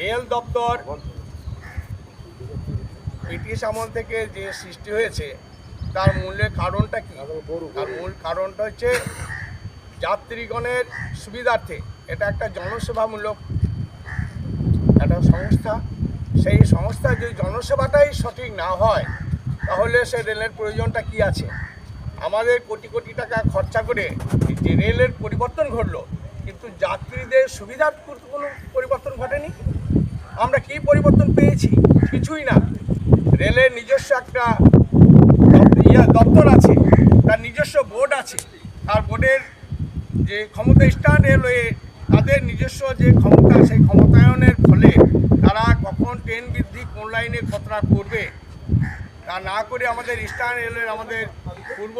Rail দপ্তর, British আমল থেকে যে সৃষ্টি হয়েছে, তার মূলের কারণটা কি? তার মূল কারণটা হচ্ছে যাত্রীগণের সুবিধার্থে এটা একটা জনসেবামূলক একটা সংস্থা। সেই সংস্থার যদি জনসেবাটাই সঠিক না হয়, তাহলে সে রেলের প্রয়োজনটা কি আছে? আমাদের কোটি কোটি টাকা খরচা করে যে রেলের পরিবর্তন ঘটলো, কিন্তু যাত্রীদের সুবিধার কোনো পরিবর্তন ঘটেনি? আমরা কি পরিবর্তন পেয়েছি? কিছুই না। রেলের নিজস্ব একটা ইয়া দপ্তর আছে, তার নিজস্ব বোর্ড আছে। তার বোর্ডের যে ক্ষমতা স্টার রেলওয়ে তাদের নিজস্ব যে ক্ষমতা, সেই ক্ষমতায়নের ফলে তারা কখন ট্রেন বৃদ্ধি কোন লাইনে কতটা করবে, তা না করে আমাদের ইস্টার্ন রেলের আমাদের পূর্ব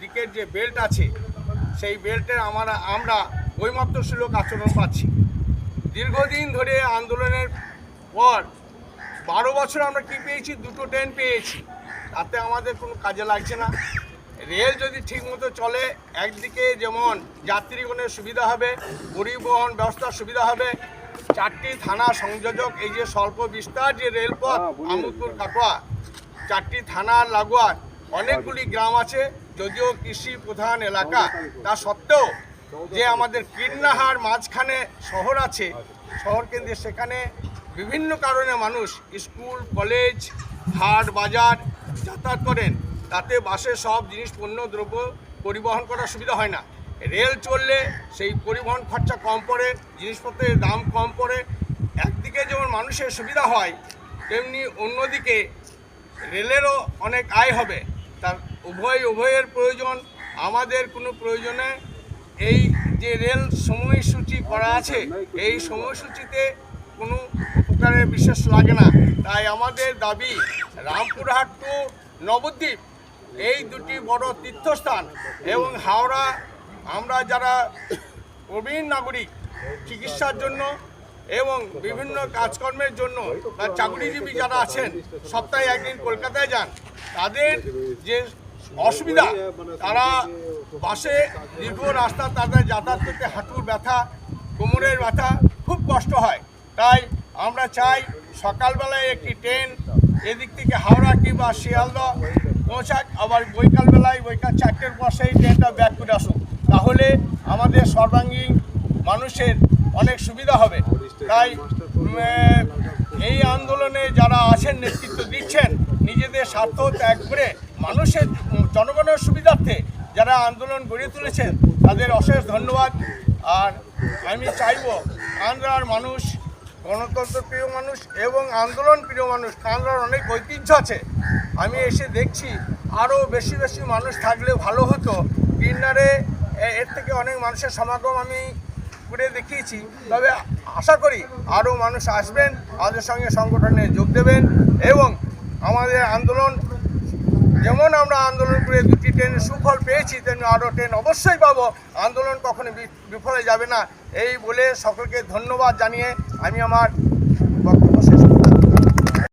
দিকের যে বেল্ট আছে, সেই বেল্টের আমরা আমরা বৈমাত্র সুলভ আচরণ পাচ্ছি। দীর্ঘদিন ধরে আন্দোলনের পর বারো বছর আমরা কি পেয়েছি? দুটো ট্রেন পেয়েছি। তাতে আমাদের কোনো কাজে লাগছে না। রেল যদি ঠিকমতো চলে একদিকে যেমন যাত্রীগণের সুবিধা হবে পরিবহন ব্যবস্থার সুবিধা হবে চারটি থানা সংযোজক এই যে স্বল্প বিস্তার যে রেলপথ আমুদপুর কাটোয়া চারটি থানার লাগোয়া অনেকগুলি গ্রাম আছে যদিও কৃষি প্রধান এলাকা তা সত্ত্বেও যে আমাদের কীর্ণাহার মাঝখানে শহর আছে শহর কেন্দ্রে সেখানে বিভিন্ন কারণে মানুষ স্কুল, কলেজ, হাট, বাজার যাতায়াত করেন। তাতে বাসে সব জিনিস, পণ্য, দ্রব্য পরিবহন করার সুবিধা হয় না। রেল চললে সেই পরিবহন খরচা কম পড়ে, জিনিসপত্রের দাম কম পড়ে। একদিকে যেমন মানুষের সুবিধা হয়, তেমনি অন্যদিকে রেলেরও অনেক আয় হবে। তার উভয়, উভয়ের প্রয়োজন। আমাদের কোনো প্রয়োজনে এই যে রেল সময়সূচি করা আছে, এই সময়সূচিতে প্রকারের বিশেষ লাগে না। তাই আমাদের দাবি রামপুরহাট টু নবদ্বীপ, এই দুটি বড় তীর্থস্থান এবং হাওড়া, আমরা যারা প্রবীণ নাগরিক চিকিৎসার জন্য এবং বিভিন্ন কাজকর্মের জন্য বা চাকরিজীবী যারা আছেন, সপ্তাহে একদিন কলকাতায় যান, তাদের যে অসুবিধা, তারা বাসে দীর্ঘ রাস্তা, তাদের যাতায়াত করতে হাঁটুর ব্যথা, কোমরের ব্যথা, খুব কষ্ট হয়। তাই আমরা চাই সকালবেলায় একটি ট্রেন এদিক থেকে হাওড়া কিংবা শিয়ালদহ পৌঁছাক, আবার বৈকালবেলায় বৈকাল চারটের পর সেই ট্রেনটা ব্যাক করে আসুক। তাহলে আমাদের সর্বাঙ্গীন মানুষের অনেক সুবিধা হবে। তাই এই আন্দোলনে যারা আছেন, নেতৃত্ব দিচ্ছেন, নিজেদের স্বার্থ ত্যাগ করে মানুষের জনগণের সুবিধার্থে যারা আন্দোলন গড়ে তুলেছেন, তাদের অশেষ ধন্যবাদ। আর আমি চাইব আন্ধ্রার মানুষ গণতন্ত্র প্রিয় মানুষ এবং আন্দোলন প্রিয় মানুষ কানড়ার অনেক ঐতিহ্য আছে। আমি এসে দেখছি, আরও বেশি বেশি মানুষ থাকলে ভালো হতো। কিন্নারে এর থেকে অনেক মানুষের সমাগম আমি করে দেখিয়েছি। তবে আশা করি আরও মানুষ আসবেন, আমাদের সঙ্গে সংগঠনে যোগ দেবেন এবং আমাদের আন্দোলন, যেমন আমরা আন্দোলন করে দুটি ট্রেনের সুফল পেয়েছি, তেমনি আরও ট্রেন অবশ্যই পাবো। আন্দোলন কখনো বিফলে যাবে না। এই বলে সকলকে ধন্যবাদ জানিয়ে আমি আমার